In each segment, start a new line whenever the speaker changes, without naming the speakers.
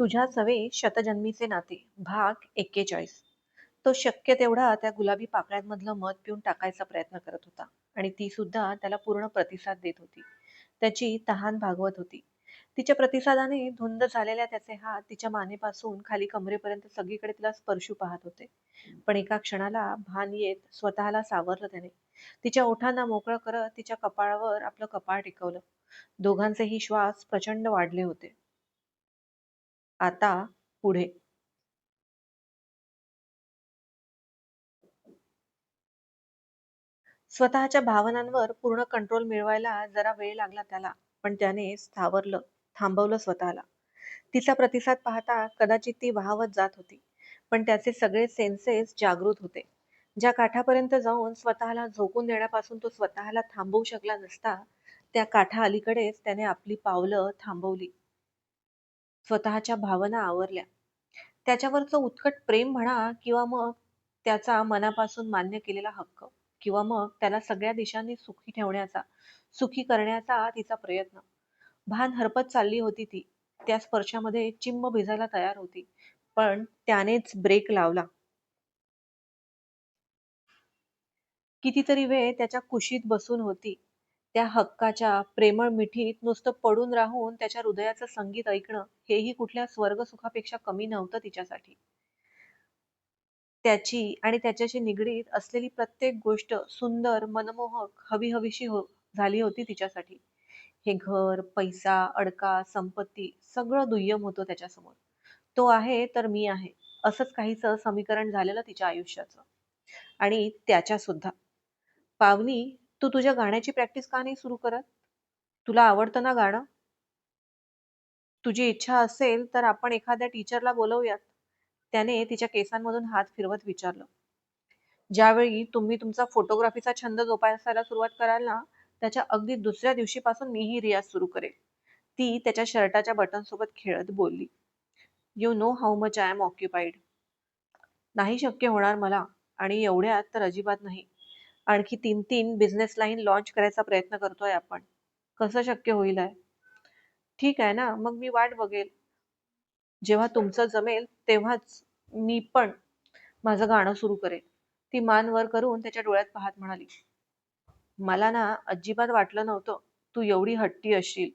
तुझ्या सवे शतजन्मीचे नाते भाग एक्केचाळीस. तो शक्य तेवढा त्या गुलाबी पाकळ्यांमधलं मध पिऊन टाकायचा प्रयत्न करत होता आणि ती सुद्धा त्याला पूर्ण प्रतिसाद देत होती. त्याची तहान भागवत होती. तिच्या प्रतिसादाने धुंद झालेल्या त्याचे हात तिच्या मानेपासून खाली कमरेपर्यंत सगळीकडे तिला स्पर्शू पाहत होते. पण एका क्षणाला भान येत स्वतःला सावरलं त्याने. तिच्या ओठांना मोकळं करत तिच्या कपाळावर आपलं कपाळ टिकवलं. दोघांचेही श्वास प्रचंड वाढले होते. आता पुढे. स्वतःच्या भावनांवर पूर्ण कंट्रोल मिळवायला जरा वेळ लागला त्याला पण त्याने स्थावरलं थांबवलं स्वतःला. तिचा प्रतिसाद पाहता कदाचित ती वाहवत जात होती पण त्याचे सगळे सेन्सेस जागृत होते. ज्या काठापर्यंत जाऊन स्वतःला झोकून देण्यापासून तो स्वतःला थांबवू शकला नसता त्या काठा अलीकडेच त्याने आपली पावलं थांबवली. स्वतःच्या भावना आवरल्या. त्याच्यावरचं उत्कट प्रेम म्हणा किंवा मग त्याचा मनापासून मान्य केलेला हक्क किंवा मग त्याला सगळ्या दिशांनी सुखी ठेवण्याचा सुखी करण्याचा तिचा प्रयत्न. भान हरपत चालली होती ती. त्या स्पर्शामध्ये चिंब भिजायला तयार होती. पण त्यानेच ब्रेक लावला. कितीतरी वेळ त्याच्या कुशीत बसून होती. त्या हक्काच्या प्रेमळ मिठीत नुसतं पडून राहून त्याच्या हृदयाचं संगीत ऐकणं हेही कुठल्या स्वर्ग सुखापेक्षा कमी नव्हतं तिच्यासाठी. त्याची आणि त्याच्याशी निगडीत असलेली प्रत्येक गोष्ट सुंदर मनमोहक हवी हवीशी हो झाली होती तिच्यासाठी. हे घर पैसा अडका संपत्ती सगळं दुय्यम होतं त्याच्यासमोर. तो आहे तर मी आहे असंच काहीच समीकरण झालेलं तिच्या आयुष्याचं. आणि त्याच्या सुद्धा पावनी तू तुझ्या गाण्याची प्रॅक्टिस का नाही सुरू करत? तुला आवडतं ना गाणं? तुझी इच्छा असेल तर आपण एखाद्या टीचरला बोलवूयात. त्याने तिच्या केसांमधून हात फिरवत विचारलं. ज्यावेळी तुम्ही तुमचा फोटोग्राफीचा छंद जोपासायला सुरुवात कराल ना त्याच्या अगदी दुसऱ्या दिवशीपासून मीही रियाज सुरू करेल ती त्याच्या शर्टाच्या बटन सोबत खेळत बोलली. You know how much I am occupied नाही शक्य होणार मला आणि एवढ्यात तर अजिबात नाही. आणखी तीन तीन बिझनेस लाईन लॉन्च करायचा प्रयत्न करतोय आपण. कसं शक्य होईल आहे ठीक आहे ना? मग मी वाट बघेल. जेव्हा तुमचं जमेल तेव्हाच मी पण माझं गाणं सुरू करेन. ती मान वर करून त्याच्या डोळ्यात पाहत म्हणाली मला ना अजिबात वाटलं नव्हतं तू एवढी हट्टी असशील.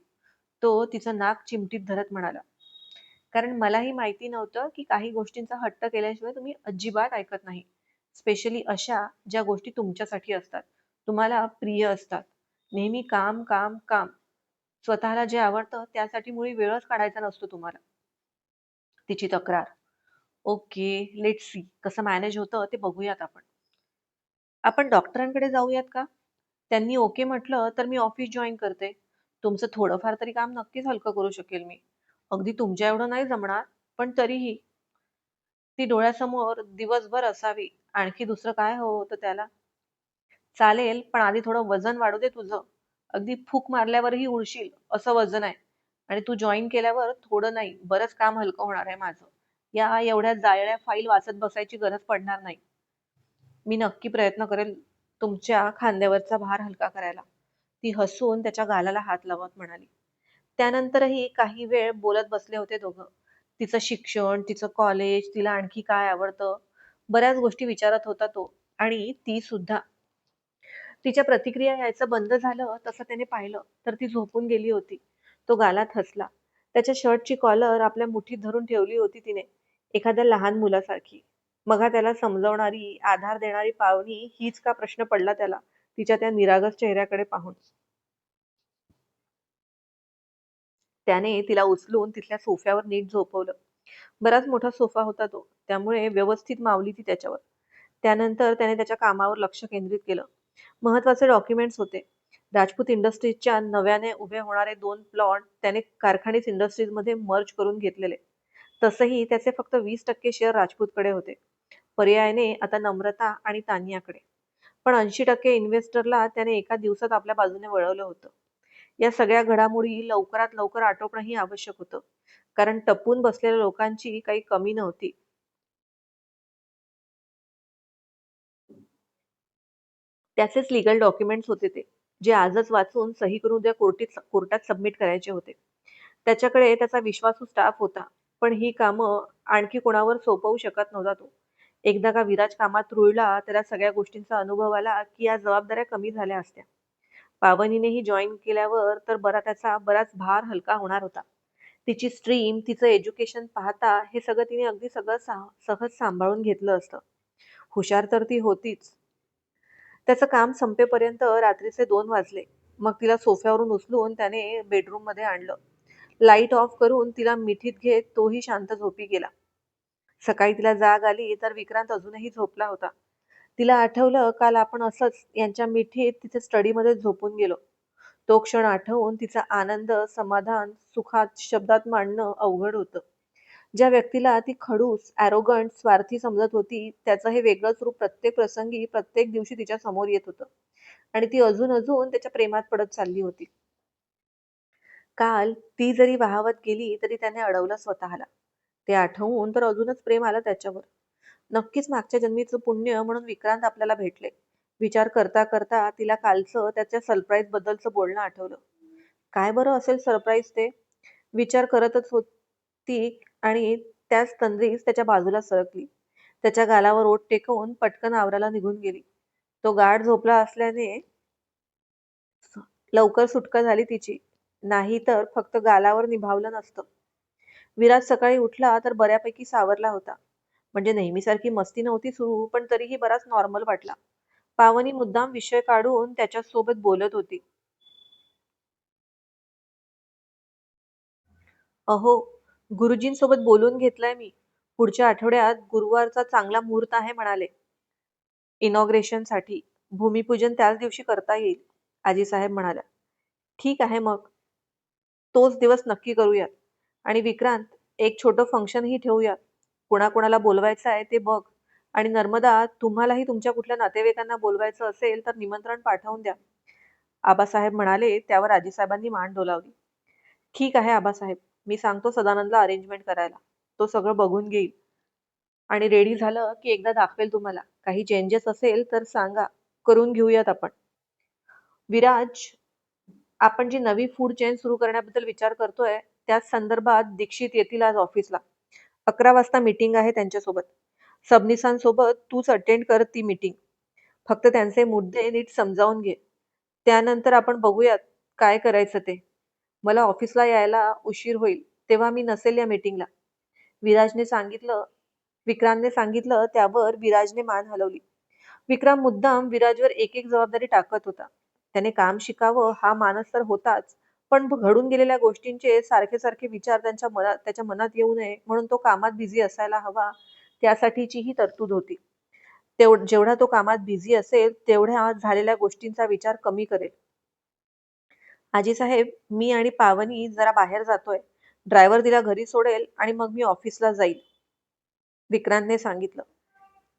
तो तिचं नाक चिमटीत धरत म्हणाला कारण मलाही माहिती नव्हतं की काही गोष्टींचा हट्ट केल्याशिवाय तुम्ही अजिबात ऐकत नाही. स्पेशली अशा ज्या गोष्टी तुमच्यासाठी असतात. तुम्हाला प्रिय असतात. नेहमी काम काम काम. स्वतःला जे आवडतं त्यासाठी मुळी वेळच काढायचा नसतो तुम्हाला. तिची तक्रार. ओके लेट सी कसं मॅनेज होतं ते बघूयात आपण. आपण डॉक्टरांकडे जाऊयात का? त्यांनी ओके म्हटलं तर मी ऑफिस जॉईन करते. तुमचं थोडंफार तरी काम नक्कीच हलकं करू शकेल मी. अगदी तुमच्या एवढं नाही जमणार पण तरीही. ती डोळ्यासमोर दिवसभर असावी. आणखी दुसरं काय हवं होतं त्याला? चालेल पण आधी थोडं वजन वाढू दे तुझं. अगदी फूक मारल्यावरही उडशील असं वजन आहे. आणि तू जॉईन केल्यावर थोडं नाही बरंच काम हलकं होणार आहे माझं. या एवढ्या जाळ्या फाईल वाचत बसायची गरज पडणार नाही. मी नक्की प्रयत्न करेल तुमच्या खांद्यावरचा भार हलका करायला. ती हसून त्याच्या गालाला हात लावत म्हणाली. त्यानंतरही काही वेळ बोलत बसले होते दोघं. तिचं शिक्षण तिचं कॉलेज तिला आणखी काय आवडतं? बऱ्याच गोष्टी विचारत होता तो आणि ती सुद्धा. तिच्या प्रतिक्रिया यायचं बंद झालं तसं त्याने पाहिलं तर ती झोपून गेली होती. तो गालात हसला. त्याच्या शर्टची कॉलर आपल्या मुठीत धरून ठेवली होती तिने एखाद्या लहान मुलासारखी. मगा त्याला समजवणारी आधार देणारी पावणी हीच का प्रश्न पडला त्याला तिच्या त्या निरागस चेहऱ्याकडे पाहून. त्याने तिला उचलून तिथल्या सोफ्यावर नीट झोपवलं. बराच मोठा सोफा होता तो. त्यामुळे व्यवस्थित मावली ती त्याच्यावर. त्यानंतर त्याने त्याच्या कामावर लक्ष केंद्रित केलं. महत्त्वाचे डॉक्युमेंट्स होते. राजपूत इंडस्ट्रीजच्या नव्याने उभे होणारे दोन प्लॉट त्याने कारखानीस इंडस्ट्रीजमध्ये मर्ज करून घेतलेले. तसंही त्याचे फक्त वीस टक्के शेअर राजपूतकडे होते. पर्यायाने आता नम्रता आणि तानियाकडे. पण ऐंशी टक्के इन्व्हेस्टरला त्याने एका दिवसात आपल्या बाजूने वळवलं होतं. या सगळ्या घडामोडी लवकरात लवकर आटोपणंही आवश्यक होतं. कारण टपून बसलेल्या लोकांची काही कमी नव्हती त्याचेच लिगल डॉक्युमेंट्स होते ते जे आजच वाचून सही करून उद्या कोर्टीत कोर्टात सबमिट करायचे होते त्याच्याकडे त्याचा विश्वासू स्टाफ होता पण ही कामं आणखी कोणावर सोपवू शकत नव्हता तो. एकदा का विराज कामात रुळला, त्याला सगळ्या गोष्टींचा अनुभव आला, की या जबाबदाऱ्या कमी झाल्या असत्या. पावनीनेही जॉईन केल्यावर तर बरा त्याचा बराच भार हलका होणार होता. तिची स्ट्रीम, तिचं एज्युकेशन पाहता हे सगळं तिने अगदी सगळं सा सहज सांभाळून घेतलं असतं. हुशार तर ती होतीच. त्याचं काम संपेपर्यंत रात्रीचे दोन वाजले. मग तिला सोफ्यावरून उचलून त्याने बेडरूममध्ये आणलं. लाइट ऑफ करून तिला मिठीत घेत तोही शांत झोपी गेला. सकाळी तिला जाग आली तर विक्रांत अजूनही झोपला होता. तिला आठवलं काल आपण असंच यांच्या मिठीत तिथे स्टडीमध्ये झोपून गेलो. तो क्षण आठवून तिचा आनंद, समाधान सुखात शब्दात मांडणं अवघड होतं. ज्या व्यक्तीला ती खडूस, ॲरोगंट, स्वार्थी समजत होती, त्याचं हे वेगळंच रूप प्रत्येक प्रसंगी, प्रत्येक दिवशी तिच्या समोर येत होतं. आणि ती अजून अजून त्याच्या प्रेमात पडत चालली होती. काल ती जरी वाहवत गेली तरी त्याने अडवलं स्वतःला. ते आठवून तर अजूनच प्रेम आलं त्याच्यावर. नक्कीच मागच्या जन्मीचं पुण्य म्हणून विक्रांत आपल्याला भेटले. विचार करता करता तिला कालचं त्याच्या सरप्राईज बद्दलचं बोलणं आठवलं. काय बरं असेल सरप्राईज ते? विचार करतच होती आणि त्याच तंद्रीस त्याच्या बाजूला सरकली. त्याच्या गालावर ओट टेकवून पटकन आवराला निघून गेली. तो गाढ झोपला असल्याने लवकर सुटका झाली तिची. नाही तर फक्त गालावर निभावलं नसतं. विराज सकाळी उठला तर बऱ्यापैकी सावरला होता. म्हणजे नेहमीसारखी मस्ती नव्हती सुरू, पण तरीही बराच नॉर्मल वाटला. पावनी मुद्दाम विषय काढून त्याच्यासोबत बोलत होती. अहो, गुरुजींसोबत बोलून घेतलंय मी. पुढच्या आठवड्यात गुरुवारचा चांगला मुहूर्त आहे म्हणाले. इनॉग्रेशनसाठी. भूमिपूजन त्याच दिवशी करता येईल, आजीसाहेब म्हणाल्या. ठीक आहे मग. तोच दिवस नक्की करूयात. आणि विक्रांत, एक छोटं फंक्शनही ठेवूयात. कुणाकुणाला बोलवायचं आहे ते बघ. आणि नर्मदा, तुम्हालाही तुमच्या कुठल्या नातेवाईकांना बोलवायचं असेल तर निमंत्रण पाठवून द्या. आबासाहेब म्हणाले त्यावर आजीसाहेबांनी मान डोलावली. ठीक आहे आबासाहेब. मी सांगतो सदानंदला अरेंजमेंट करायला. तो सगळं बघून घेईल. आणि रेडी झालं की एकदा दाखवेल तुम्हाला. काही चेंजेस असेल तर सांगा. करून घेऊयात आपण. विराज, आपण जी नवी फूड चेन सुरू करण्याबद्दल विचार करतोय, त्याच संदर्भात दीक्षित येतील आज ऑफिसला. अकरा वाजता मीटिंग आहे त्यांच्यासोबत. सबनिसांसोबत तूच अटेंड कर ती मीटिंग. फक्त त्यांचे मुद्दे नीट समजावून घे. त्यानंतर आपण बघूयात काय करायचं ते. मला ऑफिसला यायला उशीर होईल, तेव्हा मी नसेल या मीटिंगला. विराजने सांगितलं विक्रांतने सांगितलं त्यावर विराजने मान हलवली. विक्रम मुद्दाम विराजवर एक एक जबाबदारी टाकत होता. त्याने काम शिकावं हा मानस तर होताच, पण घडून गेलेल्या गोष्टींचे सारखे सारखे विचार त्यांच्या मनात त्याच्या मनात येऊ नये म्हणून तो कामात बिझी असायला हवा त्यासाठीची ही तरतूद होती. तेव जेवढा तो कामात बिझी असेल तेवढ्या झालेल्या गोष्टींचा विचार कमी करेल. आजीसाहेब, मी आणि पावनी जरा बाहेर जातोय. ड्रायव्हर तिला घरी सोडेल आणि मग मी ऑफिसला जाईल. विक्रांतने सांगितलं.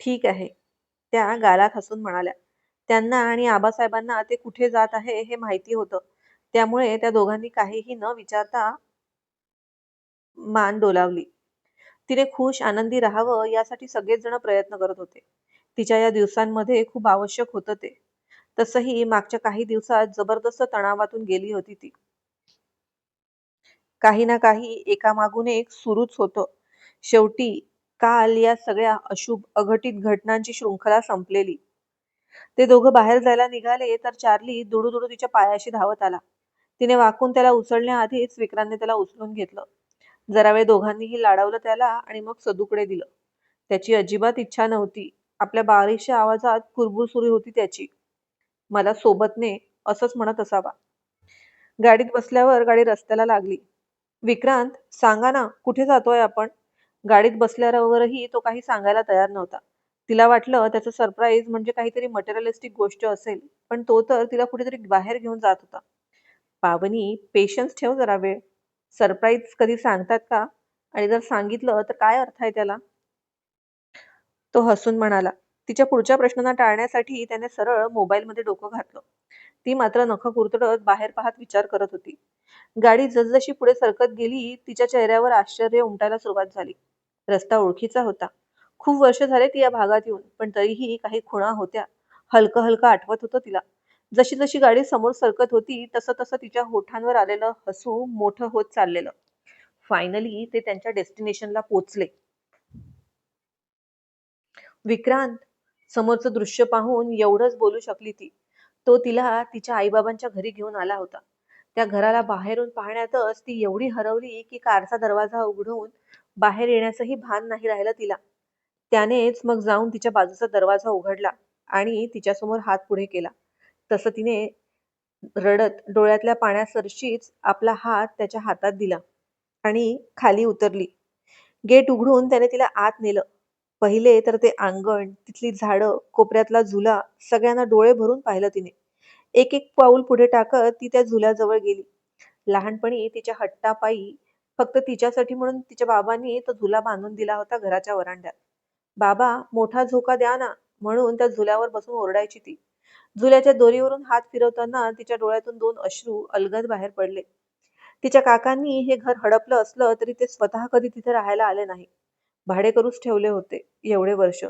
ठीक आहे. त्या गालात हसून म्हणाल्या. त्यांना आणि आबासाहेबांना ते कुठे जात आहे हे माहिती होतं. त्यामुळे त्या दोघांनी काहीही न विचारता मान डोलावली. तिने खुश, आनंदी राहावं यासाठी सगळेच जण प्रयत्न करत होते. तिच्या या दिवसांमध्ये खूप आवश्यक होतं ते. तसंही मागच्या काही दिवसात जबरदस्त तणावातून गेली होती ती. काही ना काही एकामागून एक सुरूच होतं. शेवटी काल या सगळ्या अशुभ, अघटित घटनांची शृंखला संपलेली. ते दोघं बाहेर जायला निघाले तर चार्ली दुडू-दुडू तिच्या पायाशी धावत आला. तिने वाकून त्याला उचलण्याआधीच विक्रांतने त्याला उचलून घेतलं. जरा वेळ दोघांनीही लाडावलं त्याला आणि मग सदूकडे दिलं. त्याची अजिबात इच्छा नव्हती. आपल्या बारीकशा आवाजात कुरबुर सुरू होती त्याची. मला सोबतने असंच म्हणत असावा. गाडीत बसल्यावर गाडी रस्त्याला लागली. विक्रांत, सांगा ना, कुठे जातोय आपण? गाडीत बसल्यावरही तो काही सांगायला तयार नव्हता. तिला वाटलं त्याचं सरप्राईज म्हणजे काहीतरी मटेरियलिस्टिक गोष्ट असेल, पण तो तर तिला कुठेतरी बाहेर घेऊन जात होता. पावनी, पेशन्स ठेव जरा वेळ. सरप्राईज कधी सांगतात का? आणि जर सांगितलं तर काय अर्थ आहे त्याला? तो हसून म्हणाला. तिच्या पुढच्या प्रश्नांना टाळण्यासाठी त्याने सरळ मोबाईलमध्ये डोकं घातलं. ती मात्र नख कुरतडत बाहेर पाहत विचार करत होती. गाडी जसजशी पुढे सरकत गेली, तिच्या चेहऱ्यावर आश्चर्य उमटायला सुरुवात झाली. रस्ता ओळखीचा होता. खूप वर्ष झाले ती या भागात येऊन, पण तरीही काही खुणा होत्या. हलकं हलकं आठवत होतं तिला. जशी जशी गाडी समोर सरकत होती तसं तसं तिच्या होठांवर आलेलं हसू मोठं होत चाललेलं. फायनली ते त्यांच्या डेस्टिनेशनला पोचले. विक्रांत समोरचं दृश्य पाहून एवढंच बोलू शकली ती. तो तिला तिच्या आईबाबांच्या घरी घेऊन आला होता. त्या घराला बाहेरून पाहण्यातच ती एवढी हरवली की कारचा दरवाजा उघडून बाहेर येण्याचंही भान नाही राहिलं तिला. त्यानेच मग जाऊन तिच्या बाजूचा दरवाजा उघडला आणि तिच्यासमोर हात पुढे केला. तसं तिने रडत डोळ्यातल्या पाण्यासरशीच आपला हात त्याच्या हातात दिला आणि खाली उतरली. गेट उघडून त्याने तिला आत नेलं. पहिले तर ते अंगण तिथली झाडं कोपऱ्यातला झुला सगळ्यांना डोळे भरून पाहिलं तिने. एक एक पाऊल पुढे टाकत ती त्या झुल्याजवळ गेली. लहानपणी तिच्या हट्टापायी फक्त तिच्यासाठी म्हणून तिच्या बाबांनी तो झुला बांधून दिला होता घराच्या वरांड्यात. बाबा मोठा झोका द्या ना म्हणून त्या झुल्यावर बसून ओरडायची ती. झुल्याच्या दोरीवरून हात फिरवताना तिच्या डोळ्यातून दोन अश्रू अलगद बाहेर पडले. तिच्या काकांनी हे घर हडपलं असलं तरी ते स्वतः कधी तिथे राहायला आले नाही. भाडे करूच ठेवले होते एवढे वर्ष.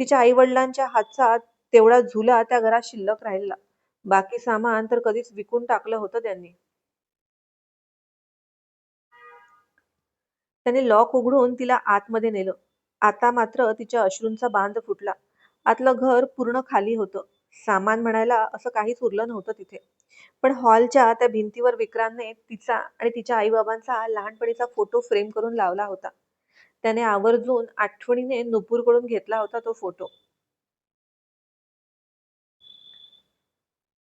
तिच्या आई वडिलांच्या हातचा तेवढा झुला त्या घरात शिल्लक राहिला. बाकी सामान तर कधीच विकून टाकलं होतं त्यांनी. त्याने लॉक उघडून तिला आतमध्ये नेलं. आता मात्र तिच्या अश्रूंचा बांध फुटला. आतलं घर पूर्ण खाली होतं. सामान म्हणायला असं काहीच उरलं नव्हतं तिथे. पण हॉलच्या त्या भिंतीवर विक्रांतने तिचा आणि तिच्या आईबाबांचा लहानपणीचा फोटो फ्रेम करून लावला होता. त्याने आवर्जून आठवणीने नुपूरकडून घेतला होता तो फोटो.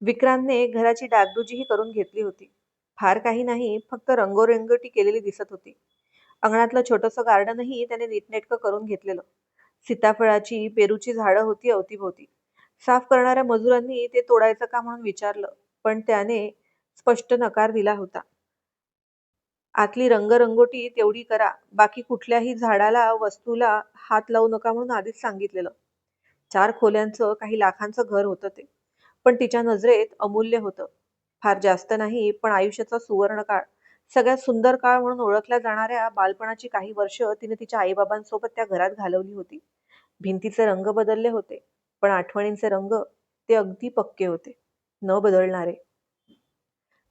विक्रांतने घराची डागडुजीही करून घेतली होती. फार काही नाही फक्त रंगोरंगटी केलेली दिसत होती. अंगणातलं छोटंसं गार्डनही त्याने नीटनेटकं करून घेतलेलं. सीताफळाची पेरूची झाडं होती अवतीभोवती. साफ करणाऱ्या मजुरांनी ते तोडायचं का म्हणून विचारलं पण त्याने स्पष्ट नकार दिला होता. आतली रंगरंगोटी तेवढी करा बाकी कुठल्याही झाडाला वस्तूला हात लावू नका म्हणून आधीच सांगितलेलं. चार खोल्यांचं काही लाखांचं घर होतं ते पण तिच्या नजरेत अमूल्य होतं. फार जास्त नाही पण आयुष्याचा सुवर्ण काळ. सगळ्यात सुंदर काळ म्हणून ओळखल्या जाणाऱ्या बालपणाची काही वर्ष तिने तिच्या आईबाबांसोबत त्या घरात घालवली होती. भिंतीचे रंग बदलले होते. पण आठवणींचे रंग ते अगदी पक्के होते. न बदलणारे.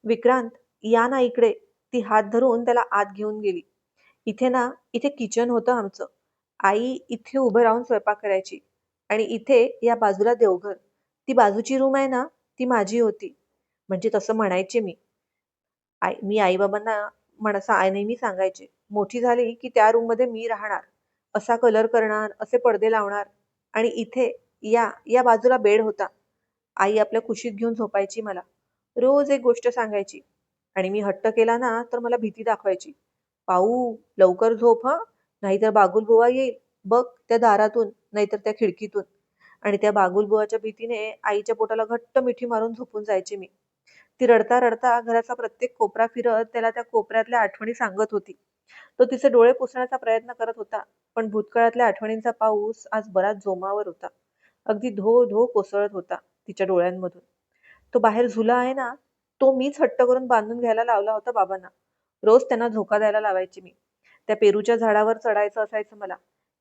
विक्रांत या ना इकडे. ती हात धरून त्याला आत घेऊन गेली. इथे ना इथे किचन होतं आमचं. आई इथे उभं राहून स्वयंपाक करायची. आणि इथे या बाजूला देवघर. ती बाजूची रूम आहे ना ती माझी होती. म्हणजे तसं म्हणायचे मी. आई मी आईबाबांना म्हणसा आई नेहमी सांगायचे मोठी झाली की त्या रूममध्ये मी राहणार. असा कलर करणार असे पडदे लावणार. आणि इथे या या बाजूला बेड होता. आई आपल्या कुशीत घेऊन झोपायची मला. रोज एक गोष्ट सांगायची. आणि मी हट्ट केला ना तर मला भीती दाखवायची. पाऊ लवकर झोप हा. नाहीतर बागुल बुवा येईल. बघ त्या दारातून नाहीतर त्या खिडकीतून. आणि त्या बागुल बुवाच्या भीतीने आईच्या पोटाला घट्ट मिठी मारून झोपून जायची मी. ती रडता रडता घराचा प्रत्येक कोपरा फिरत त्याला त्या कोपऱ्यातल्या आठवणी सांगत होती. तो तिचे डोळे पुसण्याचा प्रयत्न करत होता पण भूतकाळातल्या आठवणींचा पाऊस आज बराच जोमावर होता. अगदी धो धो कोसळत होता तिच्या डोळ्यांमधून. तो बाहेर झुला आहे ना तो मीच हट्ट करून बांधून घ्यायला लावला होता बाबांना. रोज त्यांना धोका द्यायला लावायची मी. त्या पेरूच्या झाडावर चढायचं असायचं मला.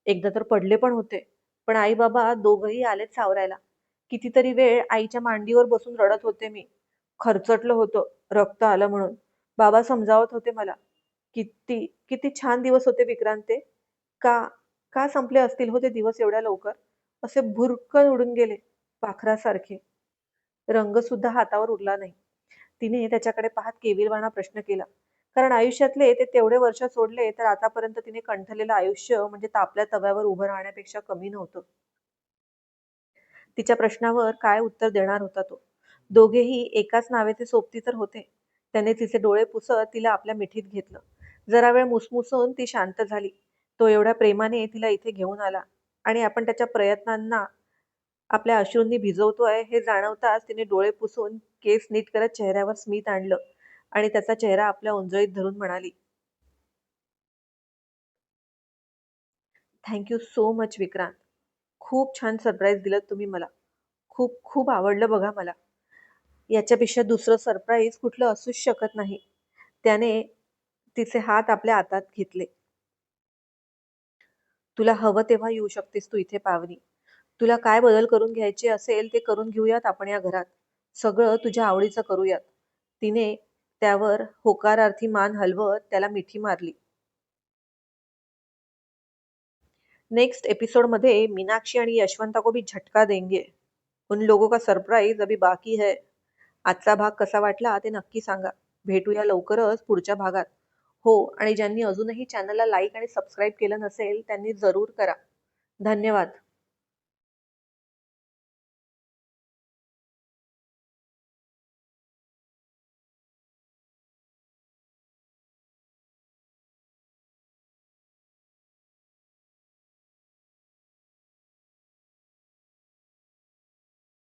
एकदा तर पडले पण होते पण आई बाबा दोघही आलेत सावरायला. कितीतरी वेळ आईच्या मांडीवर बसून रडत होते मी. खरचटलं होतं रक्त आलं म्हणून. बाबा समजावत होते मला किती किती छान दिवस होते विक्रांते. का का संपले असतील होते दिवस एवढ्या लवकर? असे भुरकन उडून गेले पाखरासारखे. रंग सुद्धा हातावर उरला नाही. तिने त्याच्याकडे पाहत केविलवाणा प्रश्न केला. कारण आयुष्यातले ते तेवढे वर्ष सोडले तर आतापर्यंत तिने कंठलेलं आयुष्य म्हणजे तापल्या तव्यावर उभं राहण्यापेक्षा कमी नव्हतं. तिच्या प्रश्नावर काय उत्तर देणार होता तो? दोघेही एकाच नावेचे सोबती तर होते. त्याने तिचे डोळे पुसत तिला आपल्या मिठीत घेतलं. जरा वेळ मुसमुसून ती शांत झाली. तो एवढ्या प्रेमाने तिला इथे घेऊन आला. आणि आपण त्याच्या प्रयत्नांना आपल्या अश्रूंनी भिजवतोय हे जाणवताच तिने डोळे पुसून केस नीट करत चेहऱ्यावर स्मित आणलं आणि त्याचा चेहरा आपल्या उंजळीत धरून म्हणाली थँक्यू सो मच विक्रांत. खूप छान सरप्राईज दिलं तुम्ही मला. खूप खूप आवडलं बघा मला. याच्यापेक्षा दुसरं सरप्राईज कुठलं असूच शकत नाही. त्याने तिचे हात आपल्या हातात घेतले. तुला हवं तेव्हा येऊ शकतेस तू इथे पावनी. तुला काय बदल करून घ्यायचे असेल ते करून घेऊयात आपण या घरात. सगळं तुझ्या आवडीचं करूयात. तिने त्यावर होकारार्थी मान हलवत त्याला मिठी मारली. नेक्स्ट एपिसोडमध्ये मीनाक्षी आणि यशवंता को भी झटका देंगे. उन लोगों का सरप्राईज अभी बाकी है. आजचा भाग कसा वाटला ते नक्की सांगा. भेटूया लवकरच पुढच्या भागात. हो आणि ज्यांनी अजूनही चॅनलला लाईक आणि सबस्क्राईब केलं नसेल त्यांनी जरूर करा. धन्यवाद.